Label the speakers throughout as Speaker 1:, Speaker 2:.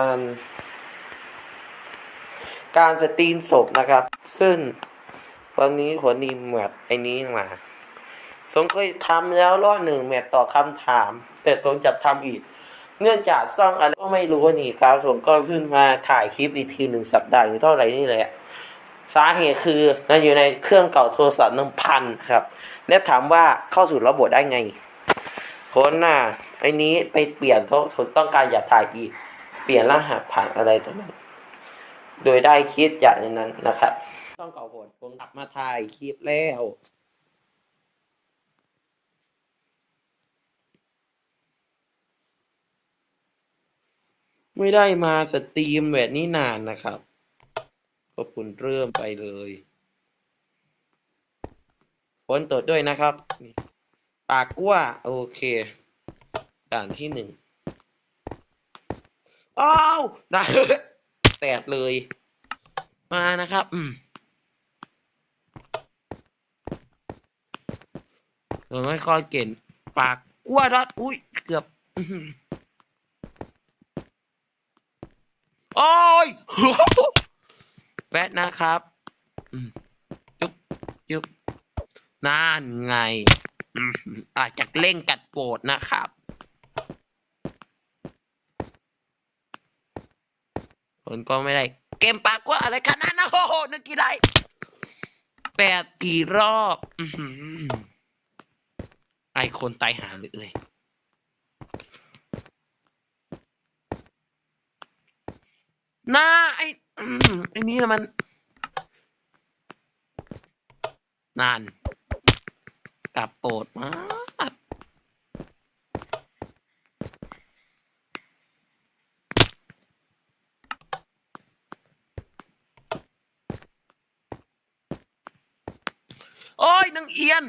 Speaker 1: การการสตรีมศพนะครับ ซึ่งวันนี้หัวนีมแมทไอ้นี้มาสงเคยทำแล้วรอบหนึ่งแมทตอคำถาม แต่สงจะทำอีก เนื่องจากซ่องอะไรก็ไม่รู้นี่ครับผมก็เพิ่งมาถ่ายคลิปอีกทีหนึ่งสัปดาห์อยู่เท่าไหร่นี่แหละ สาเหตุคือมันอยู่ในเครื่องเก่าโทรศัพท์หนึ่งพันครับ และถามว่าเข้าสู่ระบบได้ไงคนน่ะไอ้นี้ไปเปลี่ยนเพราะทนต้องการอยากถ่ายอีก เปลี่ยนรหัสผ่านอะไรตัวนั้น โดยได้คิดจากนนั้นนะครับ ต้องเก่าผลผมกลับมาถ่ายคลิปแล้วไม่ได้มาสตรีมแบบนี้นานนะครับก็คุณเริ่มไปเลยฝนตกด้วยนะครับ ปากกั้ว โอเค ด่านที่หนึ่ง อ้าวได้แตกเลย มานะครับ อืมเออไม่ค่อยเก่งปากกั้วดอดอุ้ย เกือบอ้อหือโอ้ยแวะนะครับจุ๊บจุ๊บนั่นไงอืมอาจจะเร่งกัดโปรดนะครับ ผลก็ไม่ได้ เกมปากว่าอะไรขนาดนั้นโอ้โหนึกกี่ไรแปดกี่รอบอือหือไอคนตายหาเลยหน้าไอ้ไอ้นี่มัน นานกลับโปรดมาก โอ้ยนางเอียน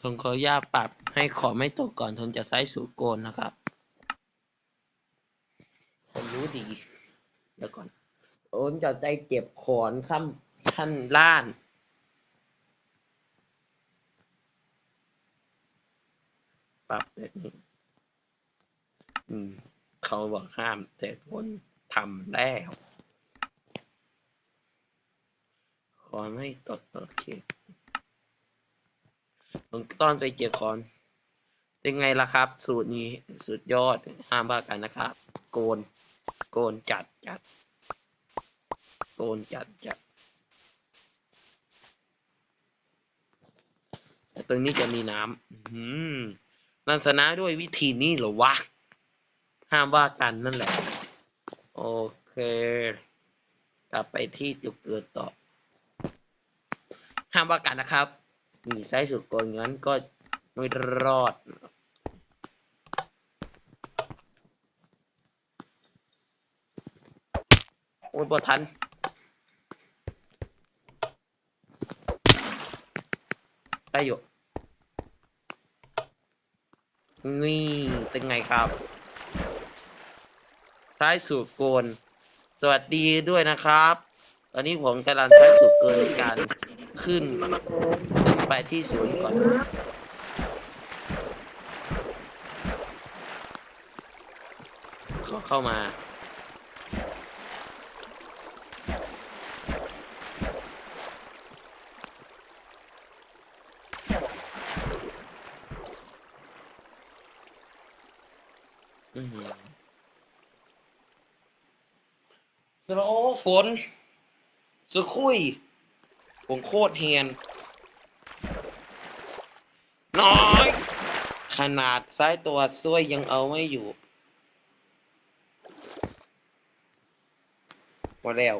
Speaker 1: ผมขออนุญาตปรับให้ขอไม่ตกก่อนทนจะใช้สูตรโกนนะครับ ผมรู้ดี เดี๋ยวก่อนโอนจะใจเก็บขอนขั้นขั้นล้าน ปรับแบบนี้ อืม เขาบอกห้าม แต่คนทำแล้วขอไม่ตกโอเคผมต้อนไปเก็บคอนเป็นไงล่ะครับ สูตรนี้สุดยอดห้ามว่ากันนะครับ โกน โกนจัดจัด โกนจัดจัดแต่ตรงนี้จะมีน้ำอืมนันสนะด้วยวิธีนี้เหรอวะ ห้ามว่ากันนั่นแหละ โอเค กลับไปที่จุดเกิดต่อ ห้ามว่ากันนะครับมีไซส์สุดโกนงั้นก็ไม่รอดโอ้ยบอทันได้อยู่นี่เป็นไงครับ ซ้ายสูตรโกน สวัสดีด้วยนะครับ ตอนนี้ผมกำลังใช้สูตรเกินในการขึ้นขึ้นไปที่ศูนย์ก่อนขาเข้ามาอือหือ สโลฝนสุคุย ผมโคตรเฮียน น้อย ขนาดซ้ายตัวซ้วยยังเอาไม่อยู่พอแล้ว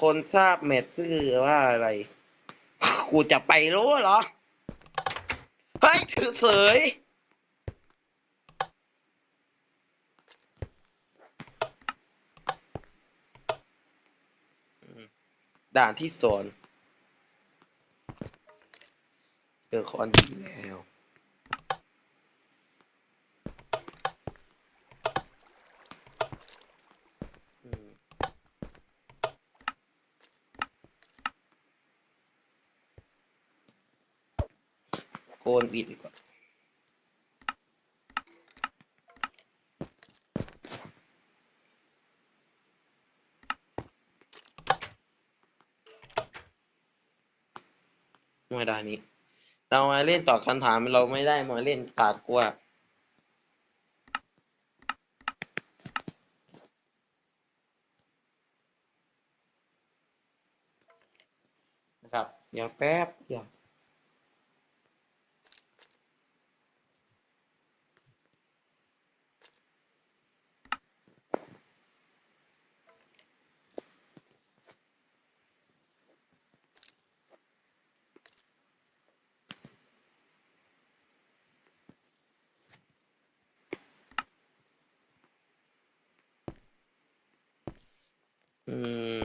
Speaker 1: คนทราบเม็ดซื่อว่าอะไร กูจะไปรู้เหรอ เฮ้ย ถือเสย ด่านที่สอนเจอคอนดีแล้วโกนบีดดีกว่า ไม่ได้นี้ เรามาเล่นตอบคำถามเราไม่ได้มาเล่นกากกลัวนะครับเดี๋ยวแป๊บเดี๋ยว อืม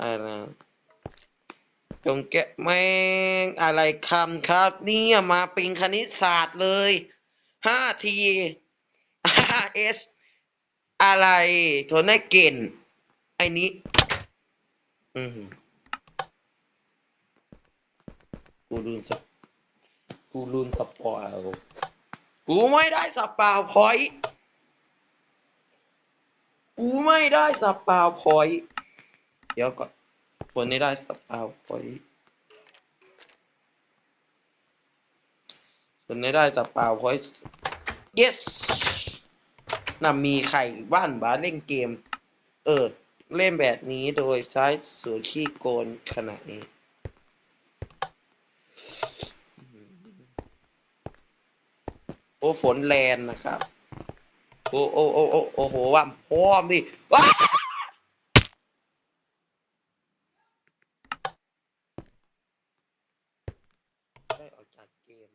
Speaker 1: อะไรนะ จงแกะแม่งอะไรคำครับ เนี่ยมาเป็นคณิตศาสตร์เลยห้าทีเอสอะไรโทนได้เก่นไอ้นี้ อืมกูลืมสปกูลืมสปอยล์กูไม่ได้สับเปล่าพอยกูไม่ได้สับเปล่าพอยเดี๋ยวก่อน คนนี้ได้สปาวพอยต์คนนี้ได้สปาวพอยต์ yes น่ะมีใครบ้านบ้านเล่นเกม เออ เล่นแบบนี้โดยใช้สูตรขี้โกนขนาดนี้โอ้ฝนแรงนะครับ โอ้โอ้โอ้โอ้โอ้โหว่าพร้อมดิว้าได้ออกจากเกม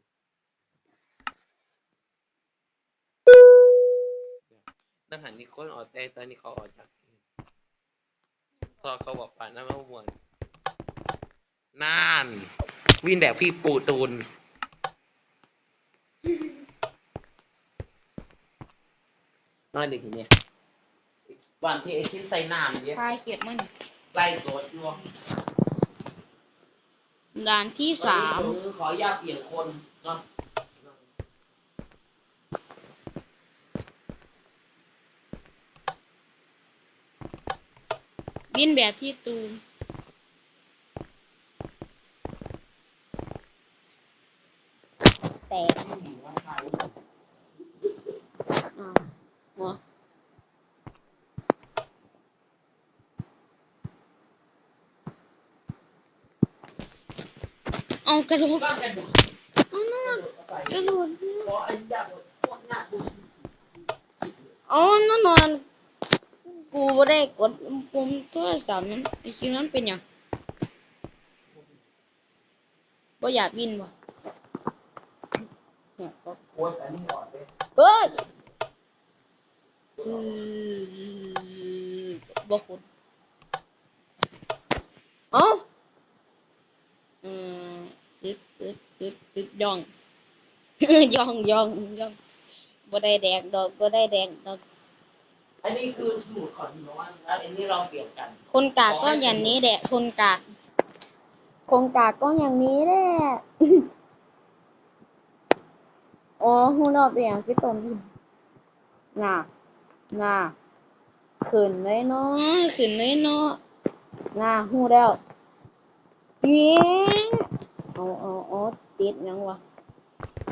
Speaker 1: นักหันนี่ คนออกแต่ตอนนี้เขาออกจากเกมพอเขาบอกป่านน้ำมะม่วงน่าน วินแบบพี่ปูตูน น้อยหนึ่งทีเนี่ยวันที่ไอ้ชิ้นใส่น้ำเนี่ย
Speaker 2: คลายเขียดมัน
Speaker 1: ไล่สดอยู่
Speaker 2: ด่านที่สาม
Speaker 1: วันนี้ผมขออนุญาตเปลี่ยนคนเนาะ
Speaker 2: บินแบบที่ตูมแตกอ้าวหัวเอากระโดด
Speaker 1: บ้านกันอยู่
Speaker 2: เอานั่นกระโดด
Speaker 1: ขอาน้าดู
Speaker 2: เอานั่นนอนกูบ่ได้กด ปุ่มโทรศัพท์นั้นไอคิวนั้นเป็นหยังบ่อยากบินบ่เนี่ยก็
Speaker 1: โอ้ยอันนี้อ่อนเลย
Speaker 2: เฮ้อือบ่คุณเอ้าอืมตึ๊ดตึ๊ดตึ๊ดตึ๊ดย่องย่องย่องย่องบ่ได้แดกดอกบ่ได้แดกดอก
Speaker 1: อันนี้คือสมุดของน้องแล้วอันนี้เราเปลี่ยนกัน
Speaker 2: คนกากก็อย่างนี้แหละคนกากคนกากก็อย่างนี้แหละ อ๋อหูรอบเรียงพี่ต้นพี่น่ะน่ะขึ้นเลยเนาะขึ้นเลยเนาะน่ะหูแล้วเย้เอาเอาเอาติดยังวะ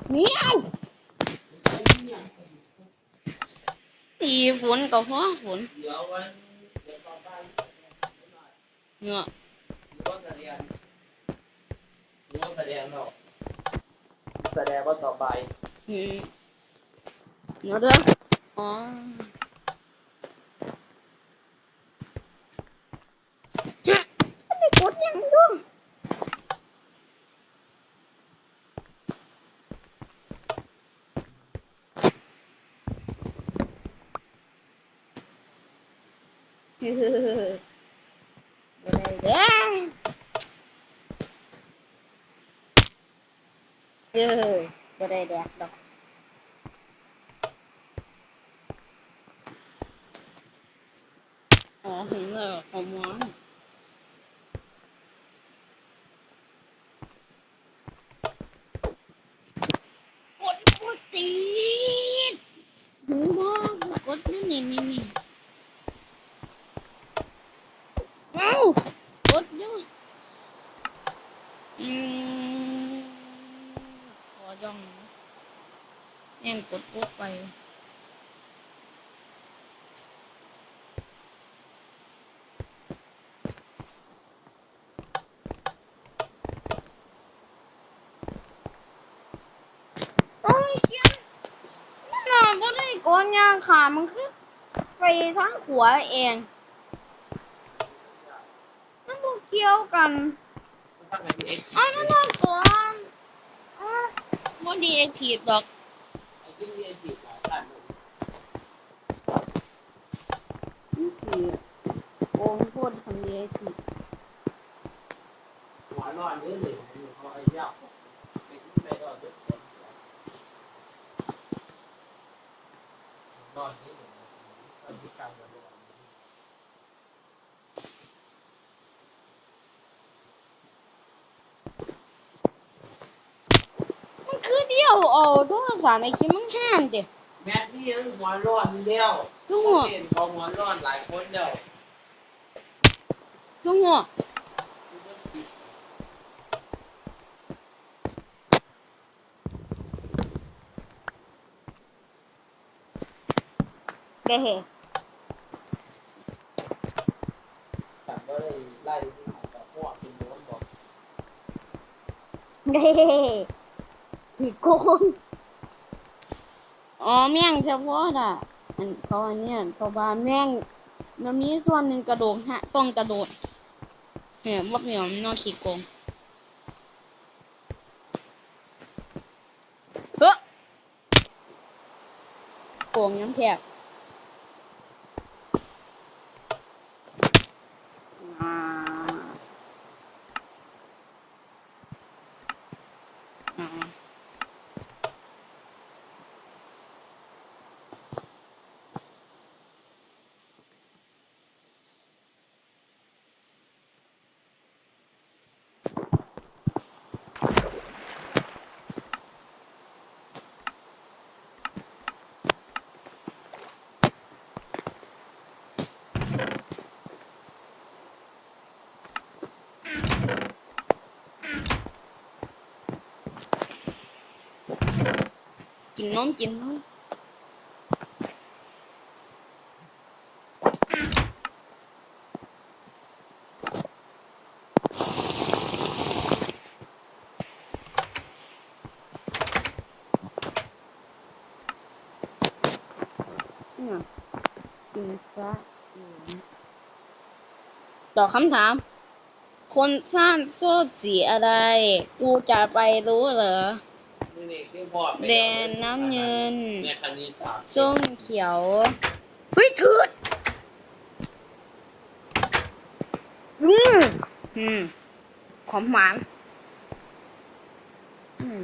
Speaker 2: เมีย วตีฝนก็พอฝน
Speaker 1: เดี๋ยววันเดี๋ยวต่อไป
Speaker 2: เงาะ
Speaker 1: หรือว่าแสดงหรือว่าแสดงเนาะแสดงว่าต่อไป
Speaker 2: อืมเงาะเด้ออ๋อฮะไม่กดยังด้วย yeah. Yeah. Bữa đây đẹp đâu. Ờ thì là không món. Con con tí. Đúng không? Con nó này này này. โอ้ยเสียงมันน่ะบ่ได้ก่อนยางขามันคือไปทางขวาเองมันบ่เกี่ยวกันอ๋อนั่นน่ะก่อนอ๋อบ่ดีเอ็กทีฟดอกมันสิโอ้โห ดทำดีเอ็กทีฟ
Speaker 1: หัวนอนนี่เลยเขาไอ้ยาไปที่ไปนอนด้วยนอนนี่เลยตอนที่กลางวัน
Speaker 2: มันคือเดียวเอาโทรศัพท์ไอ้คิดมึงห้ามดิ
Speaker 1: แม่พี่ยังหัวร้อนเดียว
Speaker 2: คือหัว
Speaker 1: เห็นเขาหัวร้อนหลายคนเดียว
Speaker 2: คือหัวเด้เฮ
Speaker 1: แต่ก็ได้ไล่ที่แต่พวกเป็นโน้นบอก
Speaker 2: เด้ผีโกงอ๋อแม่งเฉพาะน่ะอันเขาอันเนี้ยเขาบานแม่งมันมีส่วนหนึ่งกระโดดฮะ ต้องกระโดด เนี่ยว่าเหมียวมันนอขี้โกงเฮ้อโกงย้ำแทบ กินนมกินนมเนี่ยกินซะตอบคำถาม คนสร้างโซ่สีอะไร กูจะไปรู้เหรอ
Speaker 1: นี่คือพ่อ
Speaker 2: แดงน้ำเงิน
Speaker 1: ในคณิตศาสตร์
Speaker 2: ส้มเขียวเฮ้ยถืดอืมอืมของหวานอืม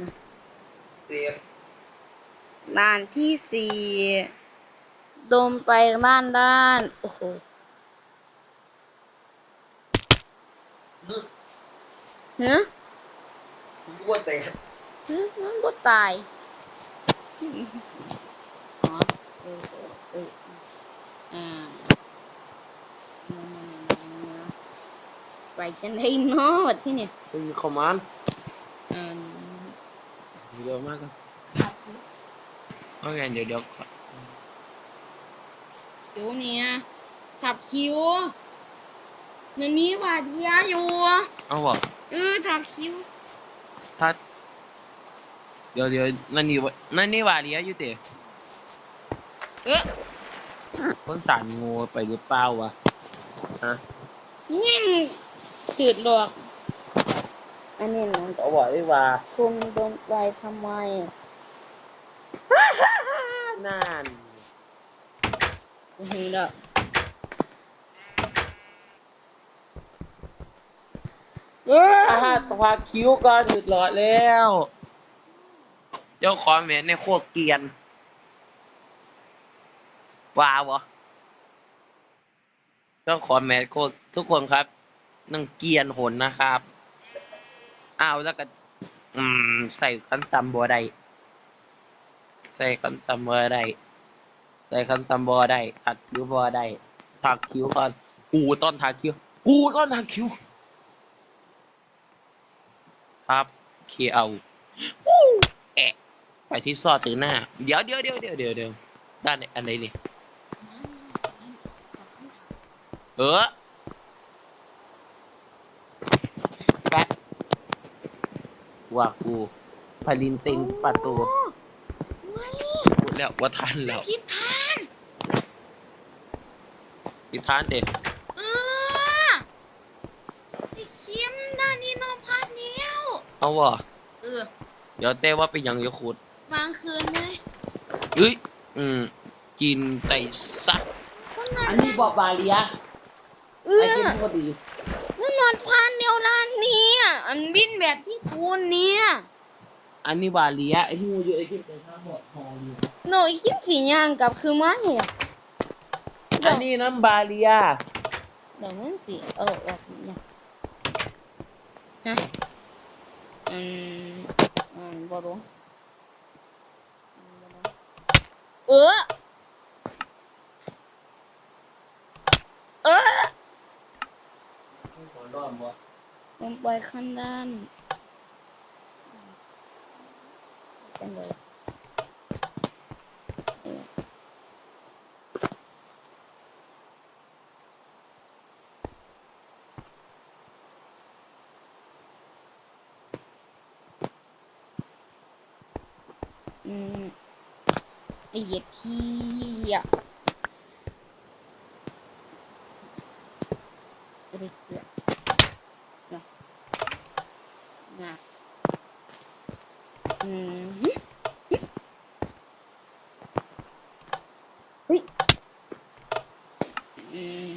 Speaker 1: เสีย
Speaker 2: ด้านที่สี่ดมไปด้านด้าน โอ้โห
Speaker 1: นึก
Speaker 2: เนื้อ
Speaker 1: รู้ว่าแต่
Speaker 2: เนื้อ มันบ่ตายอ๋อเออเออเอออ่าไปจังไดเนาะบัดที่เนี่ย
Speaker 1: คือคอมมานด์
Speaker 2: อืม
Speaker 1: เร็วมากครับโอเคเดี๋ยวเดี๋ยวขอ
Speaker 2: เดี๋ยวเนี้ยขับคิวมันมีหวาดเสียอยู่
Speaker 1: เอาบอก
Speaker 2: เออถักคิว
Speaker 1: ถ้า เดี๋ยวเดี๋ยวนั่นนี่วะนั่นนี่ว่าเลียอยู่เตะ
Speaker 2: เอ๊ะ
Speaker 1: คนสารงูไปหรือเปล่าวะฮะ
Speaker 2: นี่จืดหรอกอันนี้นะ
Speaker 1: เขาบอกได้ว่า
Speaker 2: คุณโดนไปทำไม
Speaker 1: นั่น
Speaker 2: อือหือเด้อ
Speaker 1: อาหารสภาคิ้วก็ถึดหลอดแล้ว เจ้าของแม่ในโคตรเกียนว้าวะเจ้าของแม่โคตทุกคนครับนั่งเกียนหนนะครับอ้าวแล้วก็อืม ใส่คันซัมบัวได้ใส่คันซัมบัวได้แต่คันซัมบอได้ถักคิ้วบอได้ถักคิ้วก่อนกูต้อนถักคิ้วกูต้อนถักคิ้วครับเคเอา ไปที่ซอตื่นหน้า เดี๋ยวเดี๋ยวเดี๋ยวเดี๋ยวเดี๋ยวเดี๋ยวด้านไหนอันไหนนี่ เออแป๊ะว่ากูพลินเต็งประตู
Speaker 2: ไม่
Speaker 1: พูดแล้วว่าทันแล้ว
Speaker 2: คิดทาน
Speaker 1: พิธานเด็ก
Speaker 2: เออไอ้คิมด้านนี้นอนพักเดียว
Speaker 1: เอาวะ
Speaker 2: เออ
Speaker 1: เดี๋ยวเต้ว่าไปยังอยาขุด
Speaker 2: วางคืนไหม
Speaker 1: เฮ้ยอืมกินไตซัก
Speaker 2: คนนั้น
Speaker 1: อันนี้บอบาเลีย
Speaker 2: เอ
Speaker 1: ไอ้
Speaker 2: อ
Speaker 1: กินพอดี
Speaker 2: มันนอนพันเดียวร้านนี้อะอันบินแบบที่คูณเนี่ย
Speaker 1: อันนี้บาเลียไอ้ที่มูอยู่ไอ้กินไปทั้งหมดหออยู่
Speaker 2: หนูคิดสีย่างกลับคือมันเนี่ย
Speaker 1: อันนี้น้ำบาเลีย
Speaker 2: เดี๋ยวมันสิเออออกเนี่ยฮะอืมอืมบ่รู้อืมบ่รู้ เออ เออ
Speaker 1: ขอรอบบ่
Speaker 2: ลงไปข้างด้านเป็นเลยเอออืม ไอ้เหยียดขี้อะไม่ได้เสือกนะนะอืมหึหึเฮ้ยอืม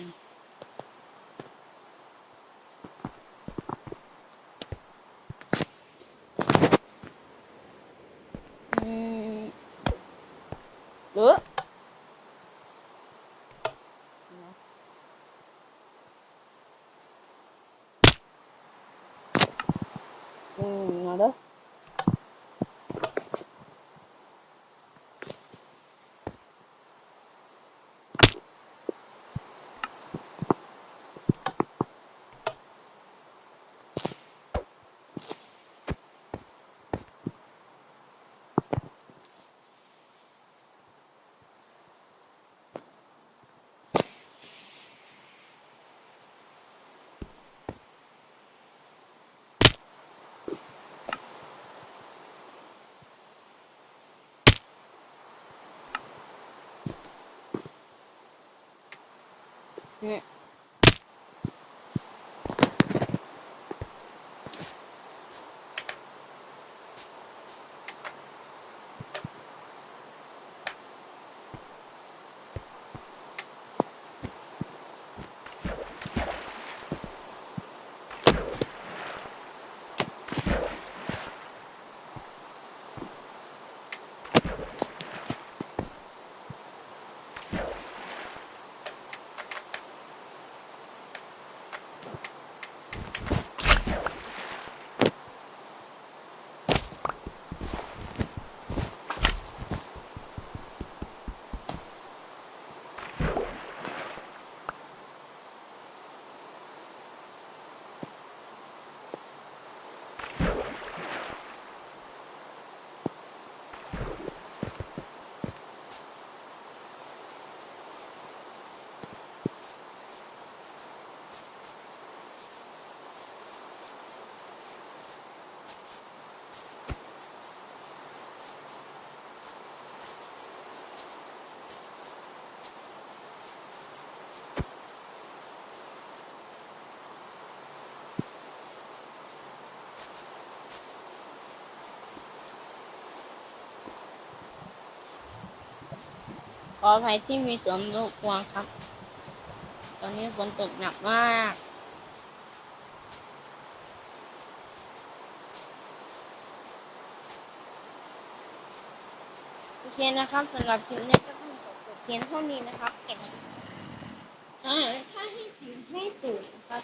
Speaker 2: อืม เอออืม ม อเนี่ยขออภัยที่มีสวนลูกวางครับ ตอนนี้ฝนตกหนักมาก โอเคนะครับสำหรับคลิปนี้ก็ต้องจบเพียงเท่านี้นะครับถ้าให้สีให้สูงนะครับ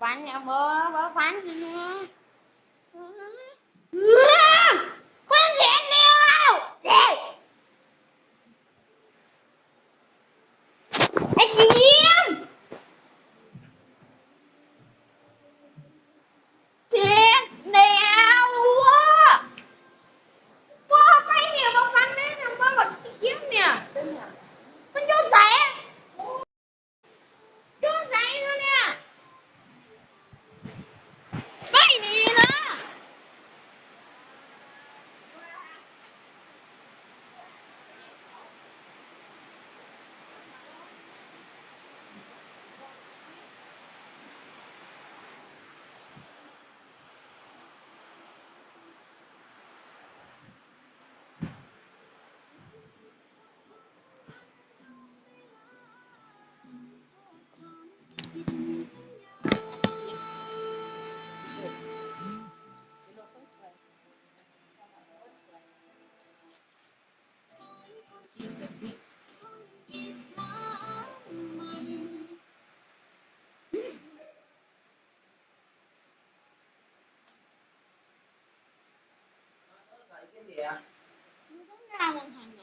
Speaker 2: phán nhà bố bố phán nha. gì ạ? Mưa tính ra màn hình nè.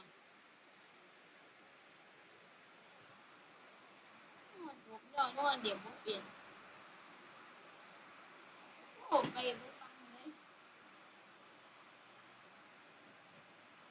Speaker 2: Một rồi luôn điểm một biển. Ồ, bây